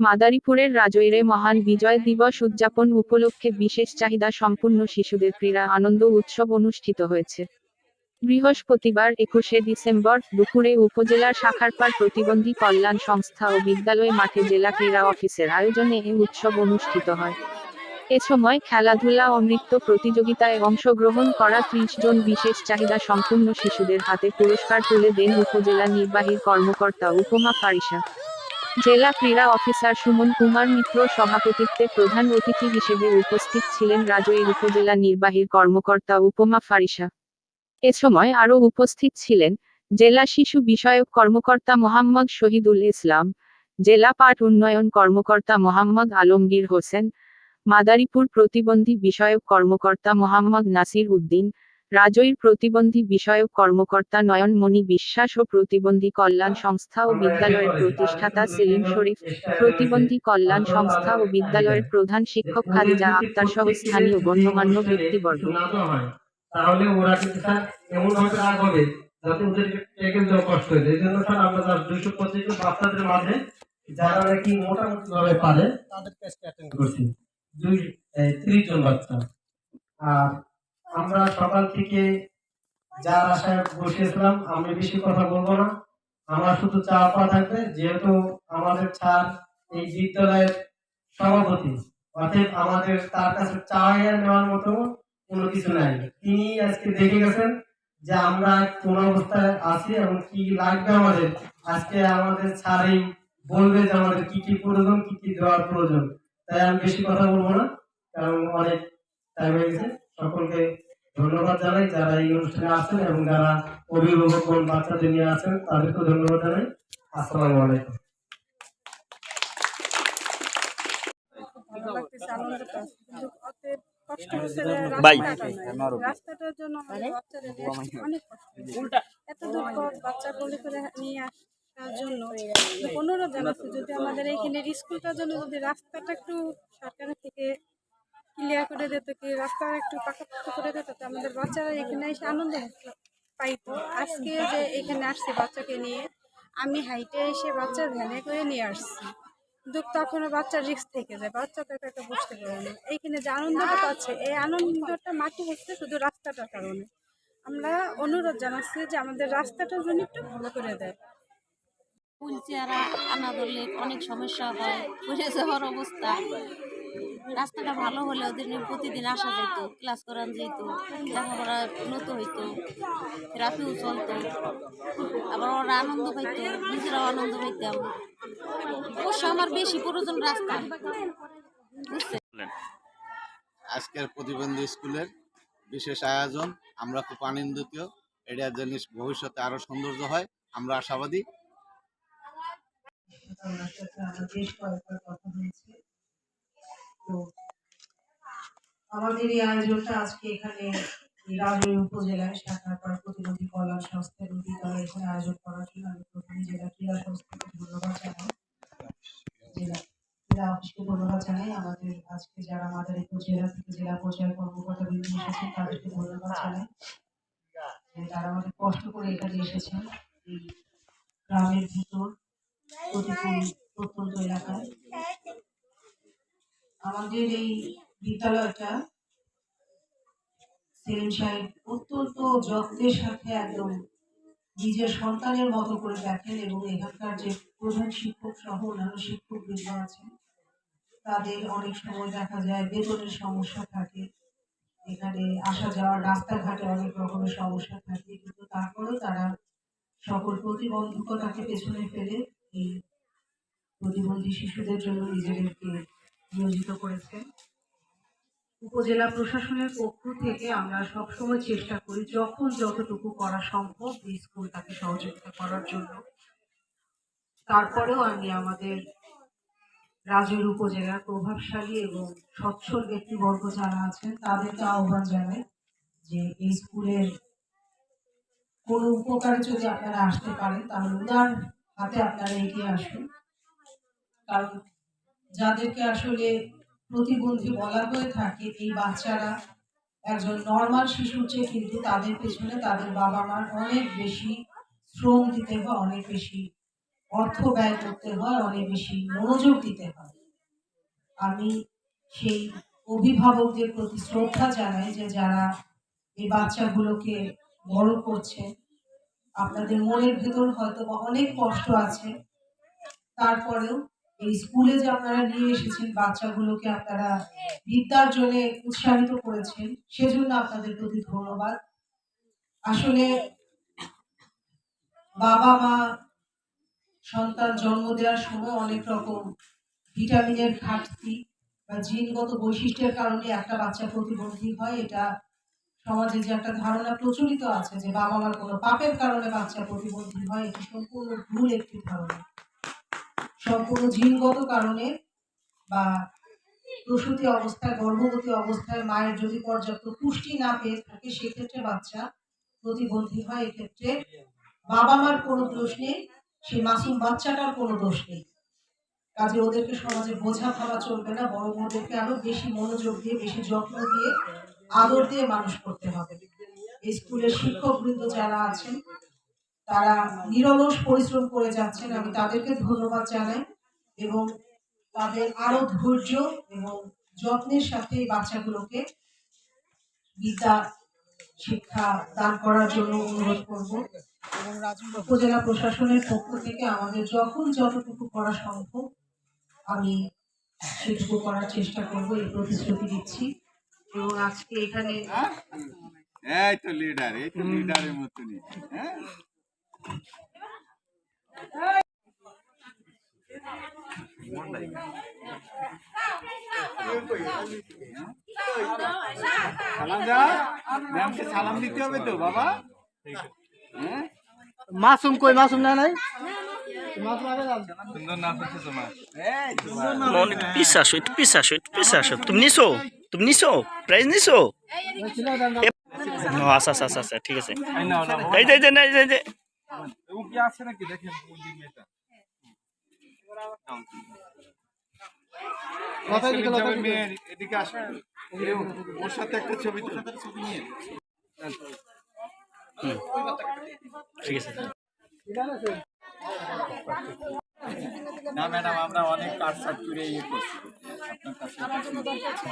মাদারীপুরের রাজৈরে মহান বিজয় দিবস উদযাপন উপলক্ষে বিশেষ চাহিদা সম্পূর্ণ শিশুদের ক্রীড়া আনন্দ উৎসব অনুষ্ঠিত হয়েছে। বৃহস্পতিবার একুশে ডিসেম্বর দুপুরে উপজেলার শাখারপাড় প্রতিবন্ধী কল্যাণ সংস্থা ও বিদ্যালয় মাঠে জেলা ক্রীড়া অফিসের আয়োজনে এই উৎসব অনুষ্ঠিত হয়। এ সময় খেলাধুলা ও নৃত্য প্রতিযোগিতায় অংশগ্রহণ করা ত্রিশ জন বিশেষ চাহিদা সম্পূর্ণ শিশুদের হাতে পুরস্কার তুলে দেন উপজেলা নির্বাহী কর্মকর্তা উপমা ফারিসা। জেলা ক্রীড়া অফিসার সুমন কুমার মিত্র সভাপতিত্বে প্রধান অতিথি হিসেবে উপস্থিত ছিলেন রাজৈর উপজেলা নির্বাহীর কর্মকর্তা উপমা ফারিসা। এ সময় আরও উপস্থিত ছিলেন জেলা শিশু বিষয়ক কর্মকর্তা মোহাম্মদ শহীদুল ইসলাম, জেলা পাট উন্নয়ন কর্মকর্তা মোহাম্মদ আলমগীর হোসেন, মাদারীপুর প্রতিবন্ধী বিষয়ক কর্মকর্তা মোহাম্মদ নাসির উদ্দিন রাজৈর প্রতিবন্ধী বিষয়ক কর্মকর্তা নয়নমণি বিশ্বাস ও প্রতিবন্ধী কল্যাণ সংস্থা ও বিদ্যালয়ের প্রতিষ্ঠাতা সেলিম শরীফ প্রতিবন্ধী কল্যাণ সংস্থা ও বিদ্যালয়ের প্রধান শিক্ষক খাদিজা আক্তার সহ স্থানীয় গণ্যমান্য ব্যক্তিবর্গ। তাহলে ওরা কিন্তু স্যার এমন রাগ হবে যাতে দেওয়া কষ্ট হয়। এই জন্য স্যার আমরা তার দুইশো পঁচিশ বাচ্চাদের মাঝে যারা নাকি মোটামুটি ভাবে পারে অ্যাটেন্ড করছি। দুই ত্রিশ জন বাচ্চা। আর আমরা সকাল থেকে যার আশায় বসেছিলাম, আমি বেশি কথা বলব না। আমার শুধু চা পা থাকবে, যেহেতু আমাদের স্যার এই বিদ্যালয়ের সভাপতি অর্থাৎ আমাদের তার কাছে চাহিদা নেওয়ার মতো কোনো কিছু নাই। তিনি আজকে দেখে গেছেন যে আমরা কোন অবস্থায় আছি এবং কি লাগবে আমাদের। আজকে আমাদের স্যারই বলবে যে আমাদের কি কি প্রয়োজন, কি কি দেওয়ার প্রয়োজন। তাই আমি বেশি কথা বলব না, কারণ অনেক টাইম হয়ে গেছে। সকলকে ধন্যবাদ জানাই যারা এই অনুষ্ঠানে আছেন এবং যারা অভিভাবক বোন বাচ্চাদের নিয়ে আছেন তাদেরকে ধন্যবাদ জানাই। আসসালামু আলাইকুম। রাস্তাটার জন্য অনেক কষ্ট এত দূর বাচ্চা কোলে করে নিয়ে আসার জন্য অনুরোধ জানাচ্ছি যদি আমাদের এইখানের স্কুলটার জন্য যদি রাস্তাটা একটু সরকারের থেকে ক্লিয়ার করে দিত কি রাস্তা একটু পাকাপোক্ত করে দিত, তো আমাদের বাচ্চারা এখানে এসে আনন্দ পাইতো। আজকে যে এখানে আসছি বাচ্চাকে নিয়ে, আমি হাইটে এসে বাচ্চার ভ্যানে করে নিয়ে আসছি। দুঃখ তখনও বাচ্চা রিক্স থেকে যায়, বাচ্চা তো একটা বুঝতে পারে না। এইখানে যে আনন্দটা পাচ্ছে, এই আনন্দটা মাটি হচ্ছে শুধু রাস্তাটার কারণে। আমরা অনুরোধ জানাচ্ছি যে আমাদের রাস্তাটার জন্য একটু ভালো করে দেয়। ফুল চেহারা আনা ধরলে অনেক সমস্যা হয় অবস্থা। রাস্তাটা ভালো হলে ওদের নিয়ে প্রতিদিন আসা যেত ক্লাস করান যেত লেখাপড়া উন্নত হইতো রাতেও চলতো আবার ওরা আনন্দ পাইতো নিজেরাও আনন্দ পাইতাম। অবশ্য আমার বেশি প্রয়োজন রাস্তা বুঝছে আজকের প্রতিবন্ধী স্কুলের বিশেষ আয়োজন আমরা খুব আনন্দিত এটা জিনিস ভবিষ্যতে আরও সৌন্দর্য হয় আমরা আশাবাদী। তো আমাদের এই আয়োজনটা আজকে এখানে রাজৈর উপজেলায় শাখাপাড়া প্রতিবন্ধী কল্যাণ সংস্থা এবং বিদ্যালয় এখানে আয়োজন করার জন্য আমি প্রথমে জেলা ক্রীড়া সংস্থাকে ধন্যবাদ জানাই। জেলা ক্রীড়া অফিসকে ধন্যবাদ জানাই। আমাদের আজকে যারা মাদারীপুর জেলা থেকে জেলা পর্যায়ের কর্মকর্তা বিভিন্ন এসেছেন, তাদেরকে ধন্যবাদ জানাই। তারা অনেক কষ্ট করে এখানে এসেছেন। গ্রামের ভিতর প্রতিকূল প্রত্যন্ত এলাকায় আমাদের এই বিদ্যালয়টা সেলিম সাহেব অত্যন্ত যত্নের সাথে একদম নিজের সন্তানের মতো করে দেখেন এবং এখানকার যে প্রধান শিক্ষক সহ অন্যান্য শিক্ষক বৃন্দ আছেন, তাদের অনেক সময় দেখা যায় বেতনের সমস্যা থাকে। এখানে আসা যাওয়ার রাস্তাঘাটে অনেক রকমের সমস্যা থাকে, কিন্তু তারপরেও তারা সকল প্রতিবন্ধকতাকে পেছনে ফেলে এই প্রতিবন্ধী শিশুদের জন্য নিজেদেরকে নিয়োজিত করেছে। উপজেলা প্রশাসনের পক্ষ থেকে আমরা সবসময় চেষ্টা করি যখন যতটুকু করা সম্ভব এই স্কুলটাকে সহযোগিতা করার জন্য। তারপরেও আমি আমাদের রাজৈর উপজেলার প্রভাবশালী এবং সচ্ছল ব্যক্তিবর্গ যারা আছেন, তাদেরকে আহ্বান জানাই যে এই স্কুলের কোনো উপকারে যদি আপনারা আসতে পারেন, তাহলে উদার হাতে আপনারা এগিয়ে আসুন। কারণ যাদেরকে আসলে প্রতিবন্ধী বলা হয়ে থাকে এই বাচ্চারা, একজন নর্মাল শিশুর চেয়ে কিন্তু তাদের পেছনে তাদের বাবা মার অনেক বেশি শ্রম দিতে হয়, অনেক বেশি অর্থ ব্যয় করতে হয়, অনেক বেশি মনোযোগ দিতে হয়। আমি সেই অভিভাবকদের প্রতি শ্রদ্ধা জানাই যে যারা এই বাচ্চাগুলোকে বড় করছেন আপনাদের মনের ভেতর হয়তো অনেক কষ্ট আছে, তারপরেও এই স্কুলে যে আপনারা নিয়ে এসেছেন বাচ্চাগুলোকে আপনারা বিদ্যার জন্য উৎসাহিত করেছেন, সেজন্য আপনাদের প্রতি ধন্যবাদ। আসলে বাবা, মা, সন্তান জন্ম দেওয়ার সময় অনেক রকম ভিটামিনের ঘাটতি বা জিনগত বৈশিষ্ট্যের কারণে একটা বাচ্চা প্রতিবন্ধী হয়, এটা সমাজে যে একটা ধারণা প্রচলিত আছে যে বাবা মার কোনো পাপের কারণে বাচ্চা প্রতিবন্ধী হয়, এটি সম্পূর্ণ ভুল একটি ধারণা। সম্পূর্ণ জিনগত কারণে বা প্রসূতি অবস্থায়, গর্ভবতী অবস্থায় মায়ের যদি পর্যাপ্ত পুষ্টি না পেয়ে থাকে, সেক্ষেত্রে বাচ্চা প্রতিবন্ধী হয়, এক্ষেত্রে বাবা মার কোনো দোষ নেই, সেই মাসুম বাচ্চাটার কোনো দোষ নেই। কাজে ওদেরকে সমাজে বোঝা ভাবা চলবে না বড় ওদেরকে আরও বেশি মনোযোগ দিয়ে, বেশি যত্ন দিয়ে, আদর দিয়ে মানুষ করতে হবে। স্কুলের শিক্ষকবৃন্দ যারা আছেন তারা নিরলস পরিশ্রম করে যাচ্ছেন আমি তাদেরকে ধন্যবাদ জানাই এবং তাদের আরও ধৈর্য এবং যত্নের সাথে বাচ্চাগুলোকে বিদ্যা শিক্ষা দান করার জন্য অনুরোধ করব। এবং উপজেলা প্রশাসনের পক্ষ থেকে আমাদের যখন যতটুকু করা সম্ভব আমি সেটুকু করার চেষ্টা করব এই প্রতিশ্রুতি দিচ্ছি। এবং আজকে এখানে এই তো লিডার এই তো লিডারের মতনই হ্যাঁ? সালাম দিতে হবে তো বাবা হ্যাঁ মাসুম কই মাসুম না নাই তুমি তুমি আচ্ছা আচ্ছা আচ্ছা আচ্ছা ঠিক আছে কি আছে নাকি? দেখেন দিকে। মেয়ের এদিকে আসো ওর সাথে একটা ছবি তুলো ছবি নিয়ে ঠিক আছে। না ম্যাডাম আমরা অনেক কাজ সাট করে ইয়ে করছি। আপনার কাছে